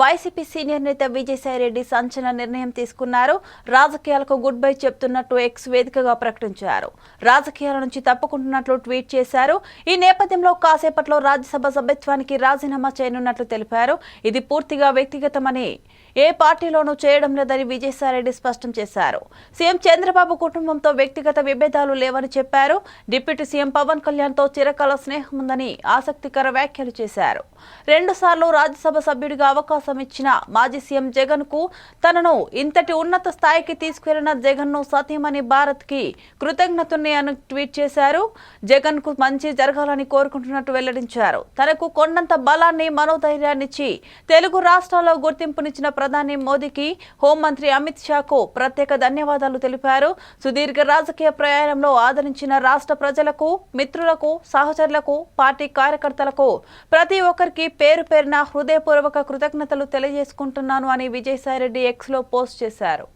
YCP senior నేత విజయసాయిరెడ్డి సంచలన నిర్ణయం తీసుకున్నారు. రాజకీయాలకు గుడ్ బై చెప్తున్నట్టు ఎక్స్ వేదికగా ప్రకటించారు. రాజకీయాల నుంచి తప్పుకుంటున్నట్లు ట్వీట్ చేశారు. ఈ నేపథ్యంలో కాసేపట్లో రాజ్యసభ సభ్యత్వానికి రాజీనామా చేయనున్నట్లు తెలిపారు. ఇది పూర్తిగా వ్యక్తిగతమని ఏ పార్టీలోనూ చేయడం లేదని విజయసాయిరెడ్డి స్పష్టం చేశారు. సీఎం చంద్రబాబు కుటుంబంతో వ్యక్తిగత విభేదాలు లేవని చెప్పారు. డిప్యూటీ సీఎం పవన్ కళ్యాణ్తో చిరకాల స్నేహం ఉందని ఆసక్తికర వ్యాఖ్యలు చేశారు. రెండుసార్లు రాజ్యసభ సభ్యుడిగా అవకాశం ఇచ్చిన మాజీ సీఎం జగన్కు తనను ఇంతటి ఉన్నత స్థాయికి తీసుకెళ్ళిన జగన్ను సతీమణి భారత్కి కృతజ్ఞతని అని ట్వీట్ చేశారు. జగన్కు మంచి జరగాలని కోరుకుంటున్నట్టు వెల్లడించారు. తనకు కొండంత బలాన్ని మనోధైర్యాన్నిచ్చి తెలుగు రాష్ట్రాల్లో గుర్తింపునిచ్చిన ప్రధాని మోదీకి హోంమంత్రి అమిత్ షాకు ప్రత్యేక ధన్యవాదాలు తెలిపారు. సుదీర్ఘ రాజకీయ ప్రయాణంలో ఆదరించిన రాష్ట్ర ప్రజలకు మిత్రులకు సహచరులకు పార్టీ కార్యకర్తలకు ప్రతి ఒక్కరికి పేరు పేరున హృదయపూర్వక కృతజ్ఞత తెలియజేసుకుంటున్నాను అని విజయసాయిరెడ్డి ఎక్స్లో పోస్ట్ చేశారు.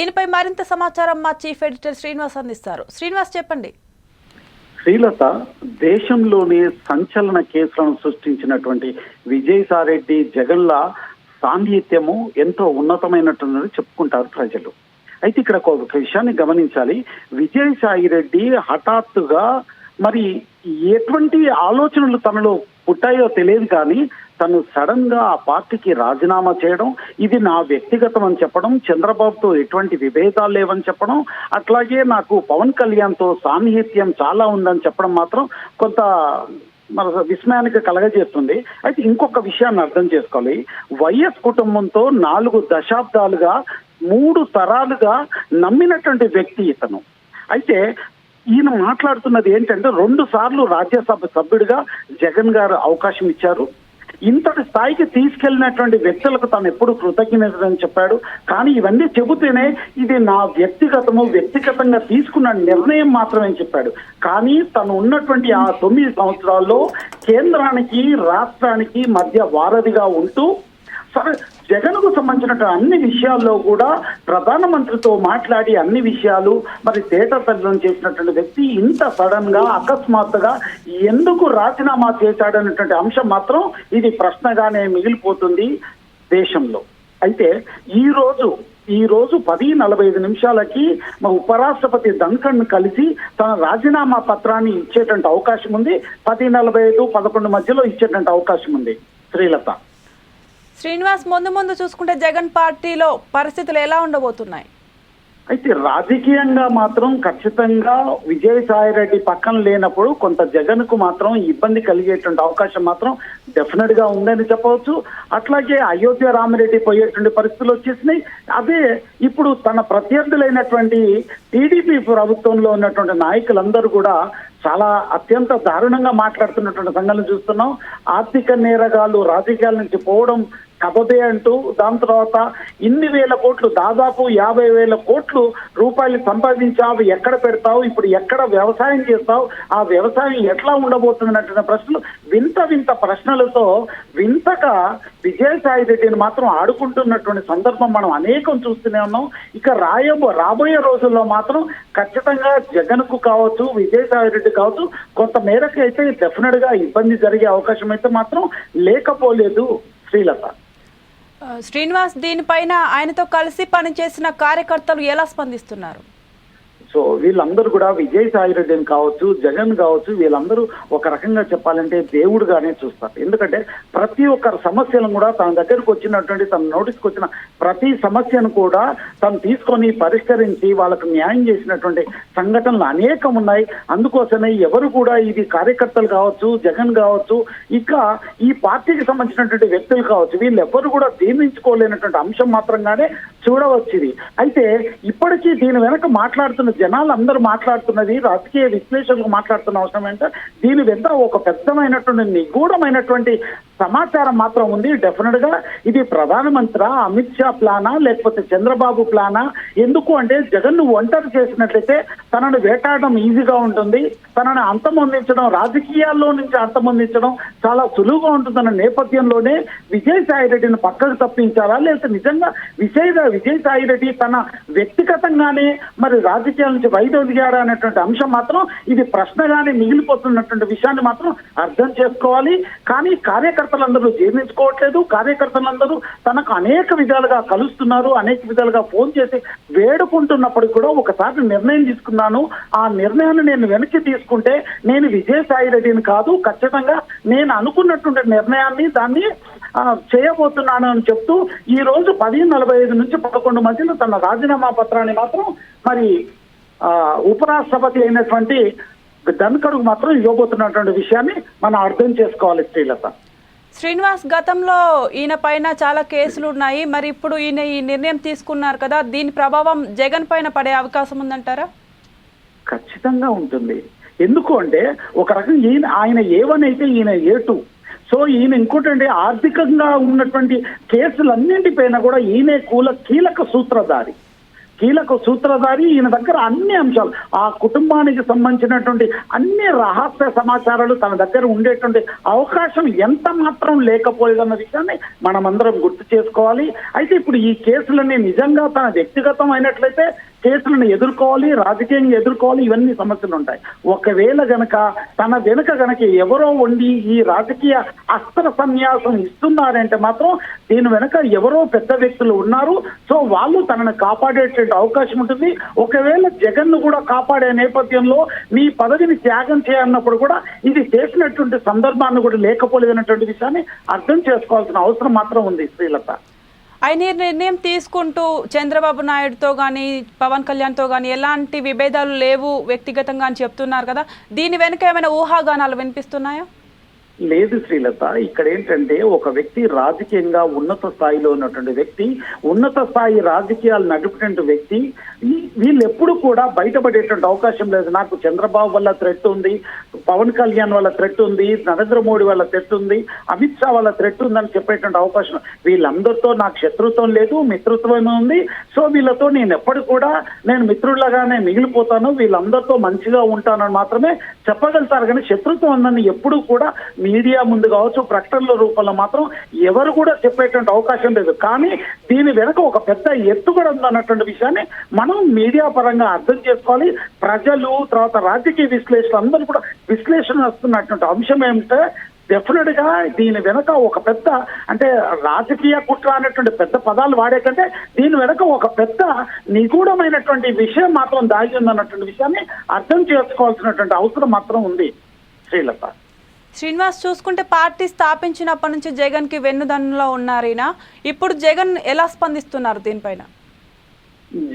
దీనిపై మరింత సమాచారం మా చీఫ్ ఎడిటర్ శ్రీనివాస్ అందిస్తారు. శ్రీనివాస్ చెప్పండి. శ్రీలత దేశంలోనే సంచలన కేసులను సృష్టించినటువంటి విజయసాయిరెడ్డి జగన్ల సాంగీత్యము ఎంతో ఉన్నతమైనట్టున్నది చెప్పుకుంటారు ప్రజలు. అయితే ఇక్కడ ఒక విషయాన్ని గమనించాలి. విజయసాయి రెడ్డి హఠాత్తుగా మరి ఎటువంటి ఆలోచనలు తనలో పుట్టాయో తెలియదు కానీ తను సడన్గా ఆ పార్టీకి రాజీనామా చేయడం ఇది నా వ్యక్తిగతం అని చెప్పడం చంద్రబాబుతో ఎటువంటి విభేదాలు లేవని చెప్పడం అట్లాగే నాకు పవన్ కళ్యాణ్తో సాన్నిహిత్యం చాలా ఉందని చెప్పడం మాత్రం కొంత మన విస్మయానికి కలగజేస్తుంది. అయితే ఇంకొక విషయాన్ని అర్థం చేసుకోవాలి. వైఎస్ కుటుంబంతో నాలుగు దశాబ్దాలుగా మూడు తరాలుగా నమ్మినటువంటి వ్యక్తి ఇతను. అయితే ఈయన మాట్లాడుతున్నది ఏంటంటే రెండు సార్లు రాజ్యసభ సభ్యుడిగా జగన్ గారు అవకాశం ఇచ్చారు. ఇంతటి స్థాయికి తీసుకెళ్ళినటువంటి వ్యక్తులకు తాను ఎప్పుడు కృతజ్ఞతని చెప్పాడు. కానీ ఇవన్నీ చెబుతేనే ఇది నా వ్యక్తిగతము వ్యక్తిగతంగా తీసుకున్న నిర్ణయం మాత్రమే చెప్పాడు. కానీ తను ఉన్నటువంటి ఆ తొమ్మిది సంవత్సరాల్లో కేంద్రానికి రాష్ట్రానికి మధ్య వారధిగా ఉంటూ సరే జగన్కు సంబంధించిన అన్ని విషయాల్లో కూడా ప్రధానమంత్రితో మాట్లాడి అన్ని విషయాలు మరి తేటతల్లం చేసినటువంటి వ్యక్తి ఇంత సడన్గా అకస్మాత్తుగా ఎందుకు రాజీనామా చేశాడనేటువంటి అంశం మాత్రం ఇది ప్రశ్నగానే మిగిలిపోతుంది దేశంలో. అయితే ఈ రోజు ఈ రోజు పది నలభై ఐదు నిమిషాలకి మా ఉపరాష్ట్రపతి దంకన్ కలిసి తన రాజీనామా పత్రాన్ని ఇచ్చేటువంటి అవకాశం ఉంది. పది నలభై ఐదు పదకొండు మధ్యలో ఇచ్చేటువంటి అవకాశం ఉంది. శ్రీలత. శ్రీనివాస్ ముందు ముందు చూసుకుంటే జగన్ పార్టీలో పరిస్థితులు ఎలా ఉండబోతున్నాయి? అయితే రాజకీయంగా మాత్రం ఖచ్చితంగా విజయసాయి రెడ్డి పక్కన లేనప్పుడు కొంత జగన్కు మాత్రం ఇబ్బంది కలిగేటువంటి అవకాశం మాత్రం డెఫినెట్గా ఉందని చెప్పవచ్చు. అట్లాగే అయోధ్య రామిరెడ్డి పోయేటువంటి పరిస్థితులు వచ్చేసినాయి. అదే ఇప్పుడు తన ప్రత్యర్థులైనటువంటి టీడీపీ ప్రభుత్వంలో ఉన్నటువంటి నాయకులందరూ కూడా చాలా అత్యంత దారుణంగా మాట్లాడుతున్నటువంటి సంఘటన చూస్తున్నాం. ఆర్థిక నేరగాళ్ళు రాజకీయాల నుంచి పోవడం కథదే అంటూ దాని తర్వాత ఇన్ని వేల కోట్లు దాదాపు యాభై వేల కోట్లు రూపాయలు సంపాదించావు ఎక్కడ పెడతావు ఇప్పుడు ఎక్కడ వ్యవసాయం చేస్తావు ఆ వ్యవసాయం ఎట్లా ఉండబోతుందన్నటువంటి ప్రశ్నలు వింత వింత ప్రశ్నలతో వింతగా విజయసాయి రెడ్డిని మాత్రం ఆడుకుంటున్నటువంటి సందర్భం మనం అనేకం చూస్తూనే ఉన్నాం. ఇక రాయబో రాబోయే రోజుల్లో మాత్రం ఖచ్చితంగా జగన్కు కావచ్చు విజయసాయి రెడ్డి కావచ్చు కొంత మేరకు అయితే డెఫినెట్గా ఇబ్బంది జరిగే అవకాశం అయితే మాత్రం లేకపోలేదు శ్రీలత. శ్రీనివాస్ దీనిపైన ఆయనతో కలిసి పనిచేసిన కార్యకర్తలు ఎలా స్పందిస్తున్నారు? సో వీళ్ళందరూ కూడా విజయసాయి రెడ్డిని కావచ్చు జగన్ కావచ్చు వీళ్ళందరూ ఒక రకంగా చెప్పాలంటే దేవుడుగానే చూస్తారు. ఎందుకంటే ప్రతి ఒక్కరి సమస్యలను కూడా తన దగ్గరకు వచ్చినటువంటి తన నోటీస్కి వచ్చిన ప్రతి సమస్యను కూడా తను తీసుకొని పరిష్కరించి వాళ్ళకు న్యాయం చేసినటువంటి సంఘటనలు అనేకం ఉన్నాయి. అందుకోసమే ఎవరు కూడా ఇది కార్యకర్తలు కావచ్చు జగన్ కావచ్చు ఇంకా ఈ పార్టీకి సంబంధించినటువంటి వ్యక్తులు కావచ్చు వీళ్ళు ఎవరు కూడా జీర్ణించుకోలేనటువంటి అంశం మాత్రంగానే చూడవచ్చు ఇది అయితే ఇప్పటికీ దీని వెనక మాట్లాడుతున్న జనాలు అందరూ మాట్లాడుతున్నది రాజకీయ విశ్లేషకులు మాట్లాడుతున్న అవసరం ఏంటంటే దీని వెంట ఒక పెద్దమైనటువంటి నిగూఢమైనటువంటి సమాచారం మాత్రం ఉంది. డెఫినెట్గా ఇది ప్రధానమంత్రి అమిత్ షా ప్లానా లేకపోతే చంద్రబాబు ప్లానా ఎందుకు అంటే జగన్ను ఒంటరి చేసినట్లయితే తనను వేటాడడం ఈజీగా ఉంటుంది. తనను అంతమొందించడం రాజకీయాల్లో నుంచి అంతమొందించడం చాలా సులువుగా ఉంటుందన్న నేపథ్యంలోనే విజయసాయి రెడ్డిని పక్కకు తప్పించాలా? లేకపోతే నిజంగా విజయ విజయసాయి రెడ్డి తన వ్యక్తిగతంగానే మరి రాజకీయాల నుంచి వైదొలిగారా అనేటువంటి అంశం మాత్రం ఇది ప్రశ్నగానే మిగిలిపోతున్నటువంటి విషయాన్ని మాత్రం అర్థం చేసుకోవాలి. కానీ కార్యకర్త కార్యకర్తలందరూ జీర్ణించుకోవట్లేదు. కార్యకర్తలందరూ తనకు అనేక విధాలుగా కలుస్తున్నారు అనేక విధాలుగా ఫోన్ చేసి వేడుకుంటున్నప్పటికీ కూడా ఒకసారి నిర్ణయం తీసుకున్నాను. ఆ నిర్ణయాన్ని నేను వెనక్కి తీసుకుంటే నేను విజయసాయి రెడ్డిని కాదు ఖచ్చితంగా నేను అనుకున్నటువంటి నిర్ణయాన్ని దాన్ని చేయబోతున్నాను అని చెప్తూ ఈ రోజు పది నలభై ఐదు నుంచి పదకొండు మధ్యలో తన రాజీనామా పత్రాన్ని మాత్రం మరి ఆ, ఉపరాష్ట్రపతి అయినటువంటి ధన్కడుకు మాత్రం ఇవ్వబోతున్నటువంటి విషయాన్ని మనం అర్థం చేసుకోవాలి శ్రీలత. శ్రీనివాస్ గతంలో ఈయన పైన చాలా కేసులు ఉన్నాయి. మరి ఇప్పుడు ఈయన ఈ నిర్ణయం తీసుకున్నారు కదా దీని ప్రభావం జగన్ పైన పడే అవకాశం ఉందంటారా? ఖచ్చితంగా ఉంటుంది. ఎందుకు అంటే ఒక రకం ఈయన ఆయన ఏ వన్ అయితే ఈయన ఏ టూ సో ఈయన ఇంకోటండి ఆర్థికంగా ఉన్నటువంటి కేసులన్నింటిపైన కూడా ఈయనే కూల కీలక సూత్రధారి. కీలక సూత్రధారి ఈయన దగ్గర అన్ని అంశాలు ఆ కుటుంబానికి సంబంధించినటువంటి అన్ని రహస్య సమాచారాలు తన దగ్గర ఉండేటువంటి అవకాశం ఎంత మాత్రం లేకపోయేదన్న విషయాన్ని మనమందరం గుర్తు చేసుకోవాలి. అయితే ఇప్పుడు ఈ కేసులన్నీ నిజంగా తన వ్యక్తిగతం అయినట్లయితే కేసులను ఎదుర్కోవాలి రాజకీయంగా ఎదుర్కోవాలి ఇవన్నీ సమస్యలు ఉంటాయి. ఒకవేళ గనక తన వెనుక గనక ఎవరో ఉండి ఈ రాజకీయ అస్త్ర సన్యాసం ఇస్తున్నారంటే మాత్రం దీని వెనుక ఎవరో పెద్ద వ్యక్తులు ఉన్నారు. సో వాళ్ళు తనను కాపాడేటువంటి అవకాశం ఉంటుంది. ఒకవేళ జగన్ను కూడా కాపాడే నేపథ్యంలో మీ పదవిని త్యాగం చేయన్నప్పుడు కూడా ఇది చేసినటువంటి సందర్భాన్ని కూడా లేకపోలేదన్నటువంటి విషయాన్ని అర్థం చేసుకోవాల్సిన అవసరం మాత్రం ఉంది శ్రీలత. ఆయన ఈ నిర్ణయం తీసుకుంటూ చంద్రబాబు నాయుడుతో కానీ పవన్ కళ్యాణ్తో కానీ ఎలాంటి విభేదాలు లేవు వ్యక్తిగతంగా అని చెప్తున్నారు కదా. దీని వెనుక ఏమైనా ఊహాగానాలు వినిపిస్తున్నాయా? లేదు శ్రీలత. ఇక్కడ ఏంటంటే ఒక వ్యక్తి రాజకీయంగా ఉన్నత స్థాయిలో ఉన్నటువంటి వ్యక్తి ఉన్నత స్థాయి రాజకీయాలు నడిపినటువంటి వ్యక్తి వీళ్ళు ఎప్పుడు కూడా బయటపడేటువంటి అవకాశం లేదు. నాకు చంద్రబాబు వల్ల థ్రెట్ ఉంది పవన్ కళ్యాణ్ వల్ల థ్రెట్ ఉంది నరేంద్ర మోడీ వల్ల థ్రెట్ ఉంది అమిత్ షా వల్ల థ్రెట్ ఉందని చెప్పేటువంటి అవకాశం వీళ్ళందరితో నాకు శత్రుత్వం లేదు మిత్రత్వం ఉంది. సో వీళ్ళతో నేను ఎప్పటికి కూడా నేను మిత్రులగానే మిగిలిపోతాను. వీళ్ళందరితో మంచిగా ఉంటానని మాత్రమే చెప్పగలుగుతారు. కానీ శత్రుత్వం ఉందని ఎప్పుడూ కూడా మీడియా ముందు కావచ్చు ప్రకటనల రూపంలో మాత్రం ఎవరు కూడా చెప్పేటువంటి అవకాశం లేదు. కానీ దీని వెనక ఒక పెద్ద ఎత్తు కూడా ఉందన్నటువంటి విషయాన్ని మనం మీడియా పరంగా అర్థం చేసుకోవాలి. ప్రజలు తర్వాత రాజకీయ విశ్లేషణ అందరూ కూడా విశ్లేషణ వస్తున్నటువంటి అంశం ఏమిటంటే డెఫినెట్గా దీని వెనక ఒక పెద్ద అంటే రాజకీయ కుట్ర అనేటువంటి పెద్ద పదాలు వాడే కంటే దీని వెనక ఒక పెద్ద నిగూఢమైనటువంటి విషయం మాత్రం దాగి ఉందన్నటువంటి విషయాన్ని అర్థం చేసుకోవాల్సినటువంటి అవసరం మాత్రం ఉంది. శ్రీలత. శ్రీనివాస్ చూసుకుంటే పార్టీ స్థాపించినప్పటి నుంచి జగన్కి వెన్నుదన్నులో ఉన్నారైనా ఇప్పుడు జగన్ ఎలా స్పందిస్తున్నారు దీనిపైన?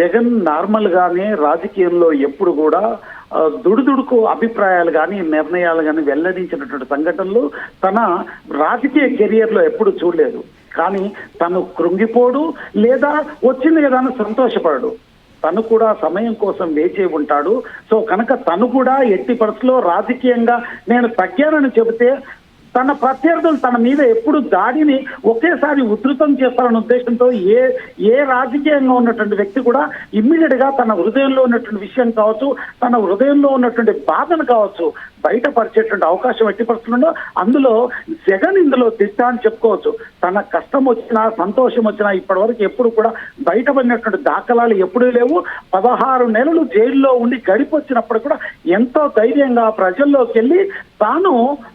జగన్ నార్మల్ గానే రాజకీయంలో ఎప్పుడు కూడా దుడుదుడుకు అభిప్రాయాలు కానీ నిర్ణయాలు కానీ వెల్లడించినటువంటి సంఘటనలు తన రాజకీయ కెరియర్లో ఎప్పుడు చూడలేదు. కానీ తను కృంగిపోడు లేదా వచ్చింది కదా సంతోషపడడు. తను కూడా సమయం కోసం వేచి ఉంటాడు. సో కనుక తను కూడా ఎట్టి పరిస్థితిలో రాజకీయంగా నేను తగ్గానని చెబితే తన ప్రత్యర్థులు తన మీద ఎప్పుడు దాడిని ఒకేసారి ఉధృతం చేస్తారన్న ఉద్దేశంతో ఏ ఏ రాజకీయంగా ఉన్నటువంటి వ్యక్తి కూడా ఇమ్మీడియట్గా తన హృదయంలో ఉన్నటువంటి విషయం కావచ్చు తన హృదయంలో ఉన్నటువంటి బాధను కావచ్చు బయటపరిచేటువంటి అవకాశం ఎట్టి పరిస్థితుల్లో అందులో జగన్ ఇందులో దిట్ట అని చెప్పుకోవచ్చు. తన కష్టం వచ్చినా సంతోషం వచ్చినా ఇప్పటి వరకు ఎప్పుడు కూడా బయటపడినటువంటి దాఖలాలు ఎప్పుడూ లేవు. పదహారు నెలలు జైల్లో ఉండి గడిపొచ్చినప్పుడు కూడా ఎంతో ధైర్యంగా ప్రజల్లోకి వెళ్ళి తాను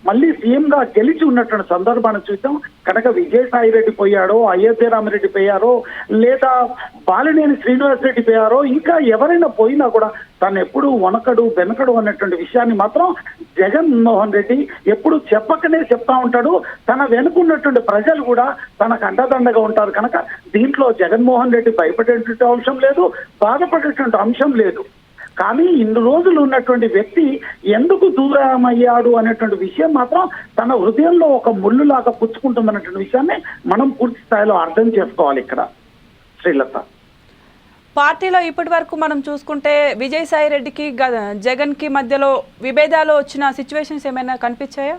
మళ్ళీ సీఎం గా గెలిచి ఉన్నటువంటి సందర్భాన్ని చూద్దాం. కనుక విజయసాయి రెడ్డి పోయాడో అయోధ్య రామిరెడ్డి పోయారో లేదా బాలినేని శ్రీనివాస్ రెడ్డి పోయారో ఇంకా ఎవరైనా పోయినా కూడా తను ఎప్పుడు వనకడు వెనకడు అనేటువంటి విషయాన్ని మాత్రం జగన్ మోహన్ రెడ్డి ఎప్పుడు చెప్పకనే చెప్తా ఉంటాడు. తన వెనుకున్నటువంటి ప్రజలు కూడా తనకు అండదండగా ఉంటారు కనుక దీంట్లో జగన్మోహన్ రెడ్డి భయపడేటువంటి అంశం లేదు బాధపడేటువంటి అంశం లేదు. కానీ ఇన్ని రోజులు ఉన్నటువంటి వ్యక్తి ఎందుకు దూరం అయ్యాడు అనేటువంటి విషయం మాత్రం తన హృదయంలో ఒక ముళ్ళులాగా పుచ్చుకుంటుందన్నటువంటి విషయాన్ని మనం పూర్తి స్థాయిలో అర్థం చేసుకోవాలి ఇక్కడ. శ్రీలత. పార్టీలో ఇప్పటి వరకు మనం చూసుకుంటే విజయసాయి రెడ్డికి గ- జగన్కి మధ్యలో విభేదాలు వచ్చిన సిచ్యువేషన్స్ ఏమైనా కనిపించాయా?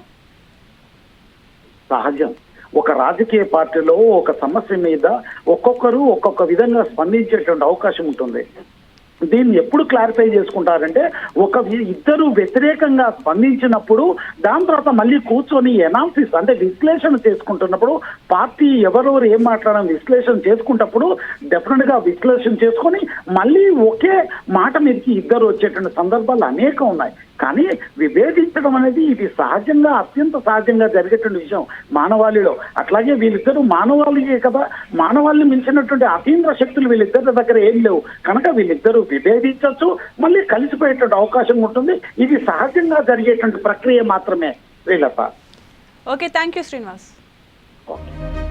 సహజం. ఒక రాజకీయ పార్టీలో ఒక సమస్య మీద ఒక్కొక్కరు ఒక్కొక్క విధంగా స్పందించేటువంటి అవకాశం ఉంటుంది. దీన్ని ఎప్పుడు క్లారిఫై చేసుకుంటారంటే ఒక ఇద్దరు వ్యతిరేకంగా స్పందించినప్పుడు దాని తర్వాత మళ్ళీ కూర్చొని ఎనాలిసిస్ అంటే విశ్లేషణ చేసుకుంటున్నప్పుడు పార్టీ ఎవరెవరు ఏం మాట్లాడడం విశ్లేషణ చేసుకుంటప్పుడు డెఫినెట్గా విశ్లేషణ చేసుకొని మళ్ళీ ఒకే మాట మీదకి ఇద్దరు వచ్చేటువంటి సందర్భాలు అనేకం ఉన్నాయి. కానీ విభేదించడం అనేది ఇది సహజంగా అత్యంత సహజంగా జరిగేటువంటి విషయం మానవాళిలో. అట్లాగే వీళ్ళిద్దరూ మానవాళియే కదా. మానవాళిని మించినటువంటి అతీంద్ర శక్తులు వీళ్ళిద్దరి దగ్గర ఏం లేవు. కనుక వీళ్ళిద్దరూ విభేదించవచ్చు మళ్ళీ కలిసిపోయేటువంటి అవకాశం ఉంటుంది. ఇది సహజంగా జరిగేటువంటి ప్రక్రియ మాత్రమే. Srilatha. Okay thank you Srinivas. Okay.